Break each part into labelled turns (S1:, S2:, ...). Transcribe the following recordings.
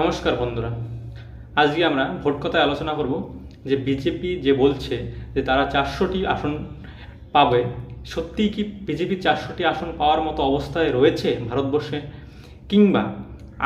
S1: নমস্কার বন্ধুরা। আজকে আমরা ভোট কথায় আলোচনা করব যে বিজেপি যে বলছে যে তারা চারশোটি আসন পাবে, সত্যিই কি বিজেপি চারশোটি আসন পাওয়ার মতো অবস্থায় রয়েছে ভারতবর্ষে? কিংবা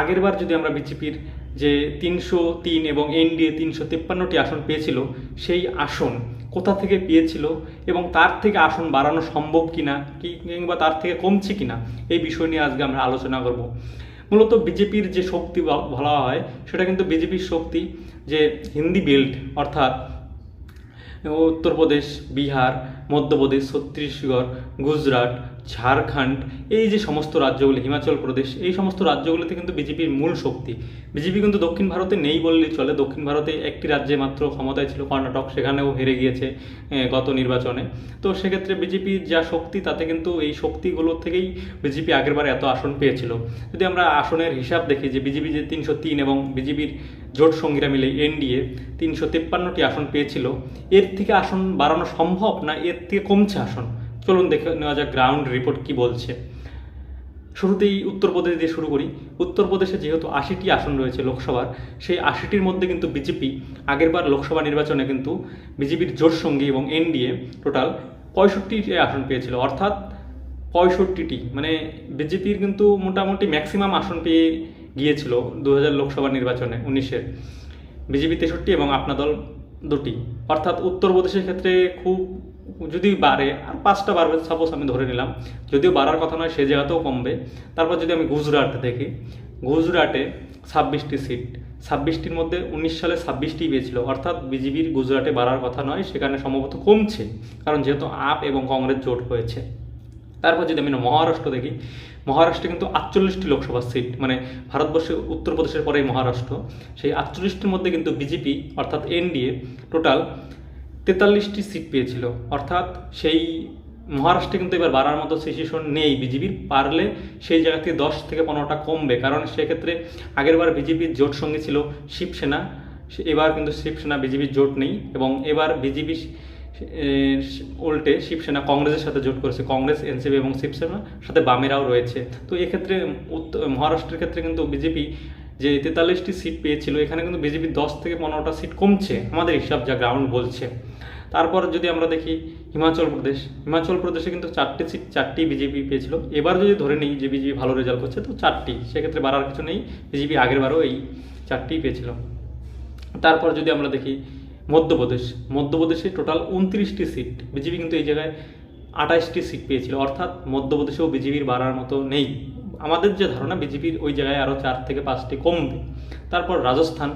S1: আগেরবার যদি আমরা বিজেপির যে তিনশো তিন এবং এনডিএ তিনশো তিপ্পান্নটি আসন পেয়েছিল, সেই আসন কোথা থেকে পেয়েছিল এবং তার থেকে আসন বাড়ানো সম্ভব কিনা, কিংবা তার থেকে কমছে কিনা, এই বিষয় নিয়ে আজকে আমরা আলোচনা করব। মূলত বিজেপির যে শক্তি বলা হয়, সেটা কিন্তু বিজেপির শক্তি যে হিন্দি বেল্ট, অর্থাৎ উত্তরপ্রদেশ, বিহার মধ্যপ্রদেশ, ছত্তিশগড়, গুজরাট, ঝাড়খণ্ড, এই যে সমস্ত রাজ্যগুলি, হিমাচল প্রদেশ, এই সমস্ত রাজ্যগুলিতে কিন্তু বিজেপির মূল শক্তি। বিজেপি কিন্তু দক্ষিণ ভারতে নেই বললেই চলে। দক্ষিণ ভারতে একটি রাজ্যে মাত্র ক্ষমতায় ছিল কর্ণাটক, সেখানেও হেরে গিয়েছে গত নির্বাচনে। তো সেক্ষেত্রে বিজেপির যা শক্তি, তাতে কিন্তু এই শক্তিগুলো থেকেই বিজেপি আগেরবার এত আসন পেয়েছিল। যদি আমরা আসনের হিসাব দেখি যে বিজেপি যে তিনশো তিন এবং বিজেপির জোট সঙ্গীরা মিলে এনডিএ তিনশো তেপ্পান্নটি আসন পেয়েছিল, এর থেকে আসন বাড়ানো সম্ভব না? এর থেকে কমছে আসন। চলুন দেখে নেওয়া যাক গ্রাউন্ড রিপোর্ট কি বলছে। শুরুতেই উত্তরপ্রদেশ দিয়ে শুরু করি। উত্তরপ্রদেশে যেহেতু আশিটি আসন রয়েছে লোকসভার, সেই আশিটির মধ্যে কিন্তু বিজেপি, আগেরবার লোকসভা নির্বাচনে কিন্তু বিজেপির জোট সঙ্গী এবং এনডিএ টোটাল পঁয়ষট্টি আসন পেয়েছিল। অর্থাৎ পঁয়ষট্টিটি। মানে বিজেপির কিন্তু মোটামুটি ম্যাক্সিমাম আসন পেয়ে গিয়েছিল দু হাজার লোকসভা নির্বাচনে, উনিশের। বিজেপি তেষট্টি এবং আপনা দল দুটি। অর্থাৎ উত্তরপ্রদেশের ক্ষেত্রে খুব যদি বাড়ে, আর পাঁচটা বাড়বে সাপোজ আমি ধরে নিলাম, যদিও বাড়ার কথা নয়, সে জায়গাতেও কমবে। তারপর যদি আমি গুজরাট দেখি, গুজরাটে ছাব্বিশটি সিট ছাব্বিশটির মধ্যে উনিশ সালে ছাব্বিশটি পেয়েছিল। অর্থাৎ বিজেপির গুজরাটে বাড়ার কথা নয়, সেখানে সম্ভবত কমছে, কারণ যেহেতু আপ এবং কংগ্রেস জোট হয়েছে। তারপর যদি আমি মহারাষ্ট্র দেখি, মহারাষ্ট্রে কিন্তু আটচল্লিশটি লোকসভা সিট মানে ভারতবর্ষে, উত্তরপ্রদেশের পরেই মহারাষ্ট্র। সেই আটচল্লিশটির মধ্যে কিন্তু বিজেপি, অর্থাৎ এনডিএ টোটাল তেতাল্লিশটি সিট পেয়েছিল। অর্থাৎ সেই মহারাষ্ট্রে কিন্তু এবার বাড়ার মতো সিচুয়েশন নেই বিজেপির। পারলে সেই জায়গা থেকে দশ থেকে পনেরোটা কমবে। কারণ সেক্ষেত্রে আগেরবার বিজেপির জোট সঙ্গে ছিল শিবসেনা। এবার কিন্তু শিবসেনা, বিজেপির জোট নেই। এবং এবার বিজেপি উল্টে শিবসেনা কংগ্রেসের সাথে জোট করেছে। কংগ্রেস, এনসিপি এবং শিবসেনার সাথে বামেরাও রয়েছে। তো এক্ষেত্রে মহারাষ্ট্রের ক্ষেত্রে কিন্তু বিজেপি যে তেতাল্লিশটি সিট পেয়েছিল, এখানে কিন্তু বিজেপি দশ থেকে পনেরোটা সিট কমছে, আমাদের হিসাব যা গ্রাউন্ড বলছে। তারপর যদি আমরা দেখি হিমাচল প্রদেশ, হিমাচল প্রদেশে কিন্তু চারটি সিট, চারটি বিজেপি পেয়েছিল। এবার যদি ধরে নিই যে বিজেপি ভালো রেজাল্ট করছে, তো চারটি, সেক্ষেত্রে বাড়ার কিছু নেই। বিজেপি আগেরবারও এই চারটিই পেয়েছিল। তারপর যদি আমরা দেখি মধ্যপ্রদেশ। মধ্যপ্রদেশে টোটাল উনত্রিশটি সিট বিজেপি কিন্তু এই জায়গায় আঠাশটি সিট পেয়েছিল। অর্থাৎ মধ্যপ্রদেশেও বিজেপির বাড়ার মতো নেই। আমাদের যে ধারণা বিজেপির ওই জায়গায় আরও চার থেকে পাঁচটি কমবে। তারপর রাজস্থান।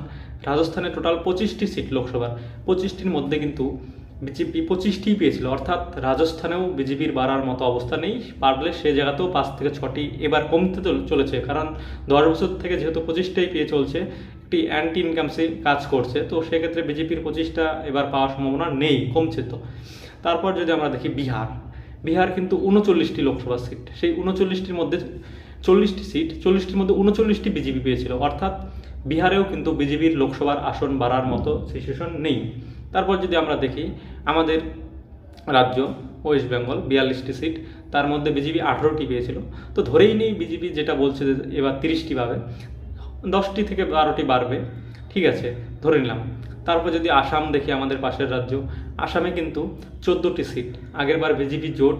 S1: রাজস্থানে টোটাল পঁচিশটি সিট লোকসভার। পঁচিশটির মধ্যে কিন্তু বিজেপি পঁচিশটিই পেয়েছিল। অর্থাৎ রাজস্থানেও বিজেপির বাড়ার মতো অবস্থা নেই। পারলে সে জায়গাতেও পাঁচ থেকে ছটি এবার কমতে চলেছে। কারণ দশ বছর থেকে যেহেতু পঁচিশটাই পেয়ে চলছে একটি অ্যান্টি ইনকামসে কাজ করছে, তো সেক্ষেত্রে বিজেপির পঁচিশটা এবার পাওয়ার সম্ভাবনা নেই, কমছে তো। তারপর যদি আমরা দেখি বিহার বিহার কিন্তু উনচল্লিশটি লোকসভা সিট, সেই উনচল্লিশটির মধ্যে চল্লিশটি সিট, চল্লিশটির মধ্যে উনচল্লিশটি বিজেপি পেয়েছিল, অর্থাৎ বিহারেও কিন্তু বিজেপির লোকসভার আসন বাড়ার মতো সিচুয়েশন নেই। তারপর যদি আমরা দেখি আমাদের রাজ্য ওয়েস্ট বেঙ্গল বিয়াল্লিশটি সিট, তার মধ্যে বিজেপি আঠেরোটি পেয়েছিল। তো ধরেই নেই বিজেপি যেটা বলছে যে এবার তিরিশটি পাবে। দশটি থেকে বারোটি বাড়বে। ঠিক আছে, ধরে নিলাম। তারপর যদি আসাম দেখি আমাদের পাশের রাজ্য, আসামে কিন্তু চোদ্দোটি সিট আগেরবার বিজেপি জোট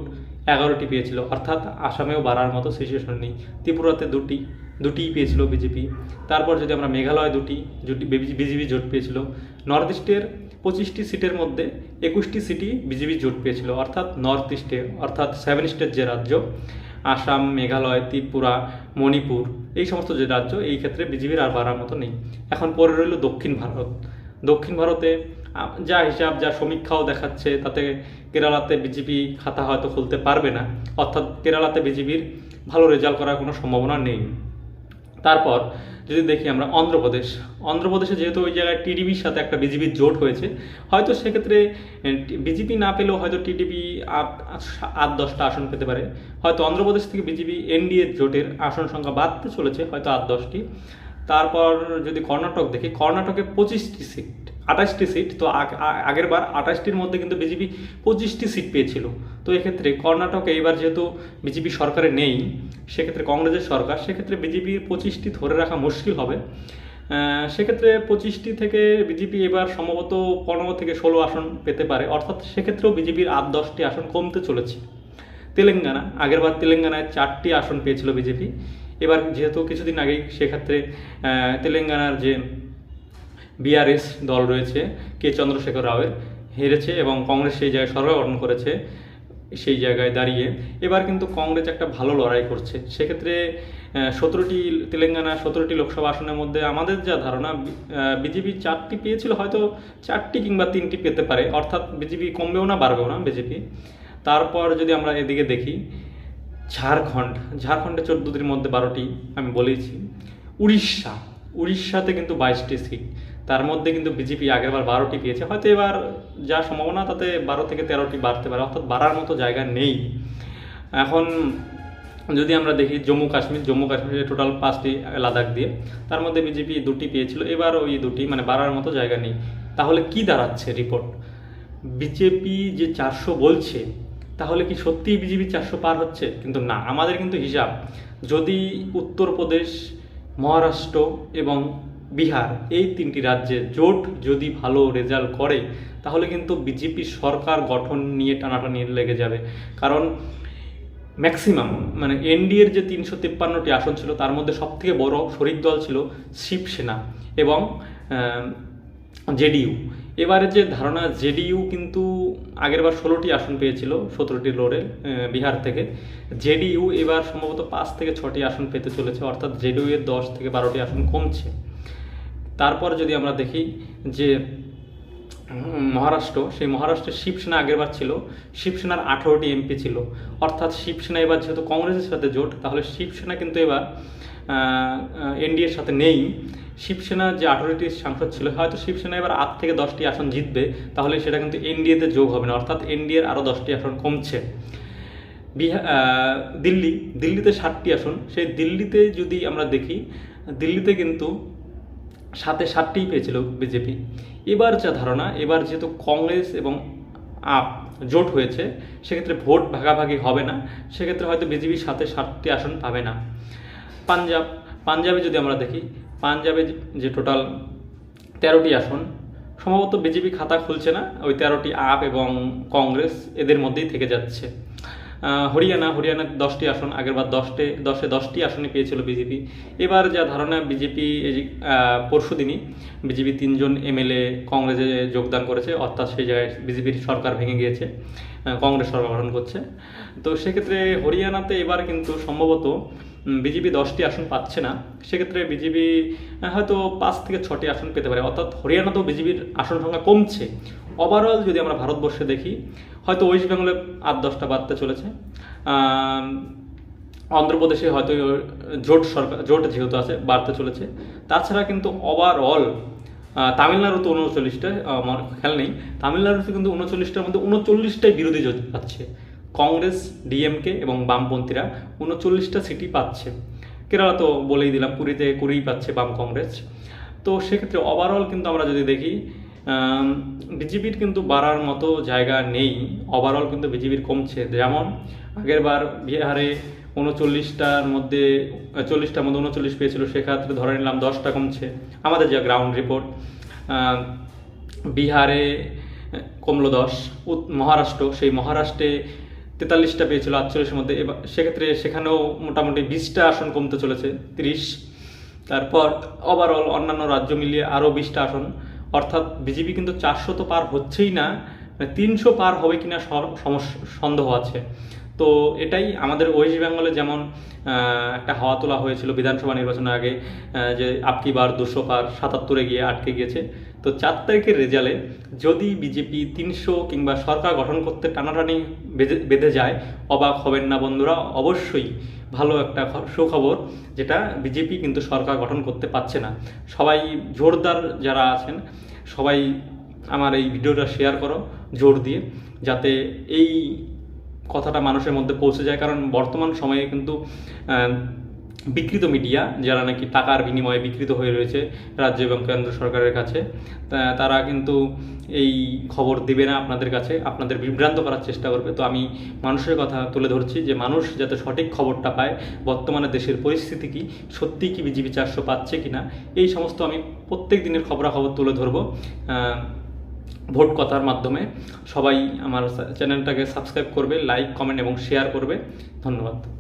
S1: এগারোটি পেয়েছিল। অর্থাৎ আসামেও বাড়ার মতো সিচুয়েশন নেই। ত্রিপুরাতে দুটি, দুটিই পেয়েছিল বিজেপি তারপর যদি আমরা মেঘালয় দুটি জুটি বিজেপি জোট পেয়েছিল। নর্থ ইস্টের পঁচিশটি সিটের মধ্যে একুশটি সিটি বিজেপি জোট পেয়েছিল। অর্থাৎ নর্থ ইস্টে অর্থাৎ সেভেন স্টেট যে রাজ্য আসাম, মেঘালয়, ত্রিপুরা, মণিপুর, এই সমস্ত যে রাজ্য, এই ক্ষেত্রে বিজেপির আর বাড়ার মতো নেই। এখন পরে রইল দক্ষিণ ভারত। দক্ষিণ ভারতে যা হিসাব, যা সমীক্ষাও দেখাচ্ছে, তাতে কেরালাতে বিজেপি খাতা হয়তো খুলতে পারবে না। অর্থাৎ কেরালাতে বিজেপির ভালো রেজাল্ট করার কোনো সম্ভাবনা নেই। তারপর যদি দেখি আমরা অন্ধ্রপ্রদেশ, অন্ধ্রপ্রদেশে যেহেতু ওই জায়গায় টিডিপির সাথে একটা বিজেপির জোট হয়েছে, হয়তো সেক্ষেত্রে বিজেপি না পেলেও হয়তো টিডিপি আট আট, দশটা আসন পেতে পারে। হয়তো অন্ধ্রপ্রদেশ থেকে বিজেপি এনডিএ জোটের আসন সংখ্যা বাড়তে চলেছে, হয়তো আট, দশটি। তারপর যদি কর্ণাটক দেখি, কর্ণাটকে পঁচিশটি সিট। আঠাশটি সিট তো আগ- আগের বার আঠাশটির মধ্যে কিন্তু বিজেপি পঁচিশটি সিট পেয়েছিল। তো এক্ষেত্রে কর্ণাটকে এবার যেহেতু বিজেপি সরকারে নেই, সেক্ষেত্রে কংগ্রেসের সরকার, সেক্ষেত্রে বিজেপির পঁচিশটি ধরে রাখা মুশকিল হবে। সেক্ষেত্রে পঁচিশটি থেকে বিজেপি এবার সম্ভবত পনেরো থেকে ষোলো আসন পেতে পারে। অর্থাৎ সেক্ষেত্রেও বিজেপির আট দশটি আসন কমতে চলেছে। তেলেঙ্গানা আগেরবার তেলেঙ্গানায় চারটি আসন পেয়েছিল বিজেপি এবার যেহেতু কিছুদিন আগেই সেক্ষেত্রে তেলেঙ্গানার যে বিআরএস দল রয়েছে, কে চন্দ্রশেখর রাওয়ের, হেরেছে এবং কংগ্রেস সেই জায়গায় গঠন করেছে, সেই জায়গায় দাঁড়িয়ে। এবার কিন্তু কংগ্রেস একটা ভালো লড়াই করছে। সেক্ষেত্রে সতেরোটি তেলেঙ্গানা, সতেরোটি লোকসভা আসনের মধ্যে আমাদের যা ধারণা বিজেপি চারটি পেয়েছিল, হয়তো চারটি কিংবা তিনটি পেতে পারে। অর্থাৎ বিজেপি কমবেও না, বাড়বেও না বিজেপি। তারপর যদি আমরা এদিকে দেখি, ঝাড়খণ্ড। ঝাড়খণ্ডে চোদ্দটির মধ্যে বারোটি আমি বলেইছি। উড়িষ্যা। উড়িষ্যাতে কিন্তু বাইশটি সিট। তার মধ্যে কিন্তু বিজেপি আগেরবার বারোটি পেয়েছে। হয়তো এবার যা সম্ভাবনা, তাতে বারো থেকে তেরোটি বাড়তে পারে, অর্থাৎ বাড়ার মতো জায়গা নেই। এখন যদি আমরা দেখি জম্মু কাশ্মীর, জম্মু কাশ্মীরে টোটাল পাঁচটি লাদাখ দিয়ে, তার মধ্যে বিজেপি দুটি পেয়েছিল, এবার ওই দুটি মানে বাড়ার মতো জায়গা নেই। তাহলে কি দাঁড়াচ্ছে রিপোর্ট বিজেপি যে চারশো বলছে, তাহলে কি সত্যিই বিজেপি চারশো পার হচ্ছে? কিন্তু না, আমাদের কিন্তু হিসাব, যদি উত্তরপ্রদেশ, মহারাষ্ট্র এবং বিহার, এই তিনটি রাজ্যে জোট যদি ভালো রেজাল্ট করে, তাহলে কিন্তু বিজেপি সরকার গঠন নিয়ে টানাটানি লেগে যাবে। কারণ ম্যাক্সিমাম মানে এনডিএর যে তিনশো তিপ্পান্নটি আসন ছিল, তার মধ্যে সবথেকে বড় শরিক দল ছিল শিবসেনা এবং জেডিইউ এবারে যে ধারণা জেডিইউ কিন্তু আগেরবার ষোলোটি আসন পেয়েছিল, সতেরোটি লড়ে বিহার থেকে। জেডিইউ এবার সম্ভবত পাঁচ থেকে ছটি আসন পেতে চলেছে, অর্থাৎ জেডিইউ এর দশ থেকে বারোটি আসন কমছে। তারপর যদি আমরা দেখি যে মহারাষ্ট্র, সেই মহারাষ্ট্রের শিবসেনা আগেরবার ছিল, শিবসেনার আঠারোটি এমপি ছিল। অর্থাৎ শিবসেনা এবার যেহেতু কংগ্রেসের সাথে জোট, তাহলে শিবসেনা কিন্তু এবার এনডিএর সাথে নেই। শিবসেনা যে আঠারোটি সাংসদ ছিল, হয়তো শিবসেনা এবার আট থেকে দশটি আসন জিতবে, তাহলে সেটা কিন্তু এনডিএতে যোগ হবে না, অর্থাৎ এনডিএর আরও দশটি আসন কমছে। বিহার দিল্লি, দিল্লিতে ষাটটি আসন। সেই দিল্লিতে যদি আমরা দেখি, দিল্লিতে কিন্তু সাথে সাতটিই পেয়েছিল বিজেপি। এবার যা ধারণা, এবার যেহেতু কংগ্রেস এবং আপ জোট হয়েছে, সেক্ষেত্রে ভোট ভাগাভাগি হবে না, সেক্ষেত্রে হয়তো বিজেপি সাথে সাতটি আসন পাবে না। পাঞ্জাব, পাঞ্জাবে যদি আমরা দেখি, পাঞ্জাবে যে- টোটাল তেরোটি আসন, সম্ভবত বিজেপি খাতা খুলছে না, ওই তেরোটি আপ এবং কংগ্রেস এদের মধ্যেই থেকে যাচ্ছে। হরিয়ানা, হরিয়ানার দশটি আসন, আগেরবার দশটে, দশে দশটি আসনে পেয়েছিল বিজেপি। এবার যা ধারণা, বিজেপি এই পরশু দিনই বিজেপি তিনজন এমএলএ কংগ্রেসে যোগদান করেছে, অর্থাৎ সেই জায়গায় বিজেপির সরকার ভেঙে গিয়েছে কংগ্রেস সরকার গঠন করছে। তো সেক্ষেত্রে হরিয়ানাতে এবার কিন্তু সম্ভবত বিজেপি দশটি আসন পাচ্ছে না। সেক্ষেত্রে বিজেপি হয়তো পাঁচ থেকে ছটি আসন পেতে পারে। অর্থাৎ হরিয়ানাতেও বিজেপির আসন সংখ্যা কমছে। ওভারঅল যদি আমরা ভারতবর্ষে দেখি, হয়তো ওয়েস্ট বেঙ্গলে আট দশটা বাড়তে চলেছে। অন্ধ্রপ্রদেশে হয়তো জোট সরকার, জোট যেহেতু আছে, বাড়তে চলেছে। তাছাড়া কিন্তু ওভারঅল তামিলনাড়ু তো উনচল্লিশটা আমার খেয়াল নেই। তামিলনাড়ুতে কিন্তু উনচল্লিশটার মধ্যে উনচল্লিশটাই বিরোধী জোট পাচ্ছে কংগ্রেস, ডিএমকে এবং বামপন্থীরা উনচল্লিশটা সিটই পাচ্ছে। কেরালা তো বলেই দিলাম কুড়িতে কুড়িই পাচ্ছে বাম কংগ্রেস। তো সেক্ষেত্রে ওভারঅল কিন্তু আমরা যদি দেখি বিজেপির কিন্তু বাড়ার মতো জায়গা নেই। ওভারঅল কিন্তু বিজেপির কমছে। যেমন আগের বার বিহারে উনচল্লিশটার মধ্যে, চল্লিশটার মধ্যে উনচল্লিশ পেয়েছিল, সেক্ষেত্রে ধরে নিলাম দশটা কমছে। আমাদের যা গ্রাউন্ড রিপোর্ট বিহারে কমলো দশ মহারাষ্ট্র, সেই মহারাষ্ট্রে তেতাল্লিশটা পেয়েছিল, আটচল্লিশের মধ্যে। এবার সেক্ষেত্রে সেখানেও মোটামুটি বিশটা আসন কমতে চলেছে, তিরিশ। তারপর ওভারঅল অন্যান্য রাজ্য মিলিয়ে আরও বিশটা আসন। অর্থাৎ বিজেপি কিন্তু চারশো তো পার হচ্ছেই না মানে তিনশো পার হবে কিনা সমস্যা সন্দেহ আছে। তো এটাই আমাদের ওয়েস্ট বেঙ্গলে যেমন একটা হাওয়া তোলা হয়েছিল বিধানসভা নির্বাচনের আগে যে আপকি বার, দুশো পার, সাতাত্তরে গিয়ে আটকে গিয়েছে। তো চার তারিখের রেজাল্টে যদি বিজেপি তিনশো কিংবা সরকার গঠন করতে টানাটানি বেঁধে বেঁধে যায়, অবাক হবেন না বন্ধুরা, অবশ্যই ভালো একটা সুখবর যেটা বিজেপি কিন্তু সরকার গঠন করতে পারছে না। সবাই জোরদার যারা আছেন, সবাই আমার এই ভিডিওটা শেয়ার করো, জোর দিয়ে, যাতে এই কথাটা মানুষের মধ্যে পৌঁছে যায়। কারণ বর্তমান সময়ে কিন্তু বিকৃত মিডিয়া যারা নাকি টাকার বিনিময়ে বিকৃত হয়ে রয়েছে রাজ্য এবং কেন্দ্র সরকারের কাছে তারা কিন্তু এই খবর দেবে না আপনাদের কাছে, আপনাদের বিভ্রান্ত করার চেষ্টা করবে। তো আমি মানুষের কথা তুলে ধরছি যে মানুষ যাতে সঠিক খবরটা পায়, বর্তমানে দেশের পরিস্থিতি কি, সত্যি কি বিজেপি চারশো পাচ্ছে কি না এই সমস্ত আমি প্রত্যেক দিনের খবরাখবর তুলে ধরবো। ভোট কথার মাধ্যমে সবাই আমার চ্যানেলটাকে সাবস্ক্রাইব করবে লাইক কমেন্ট এবং শেয়ার করবে। ধন্যবাদ।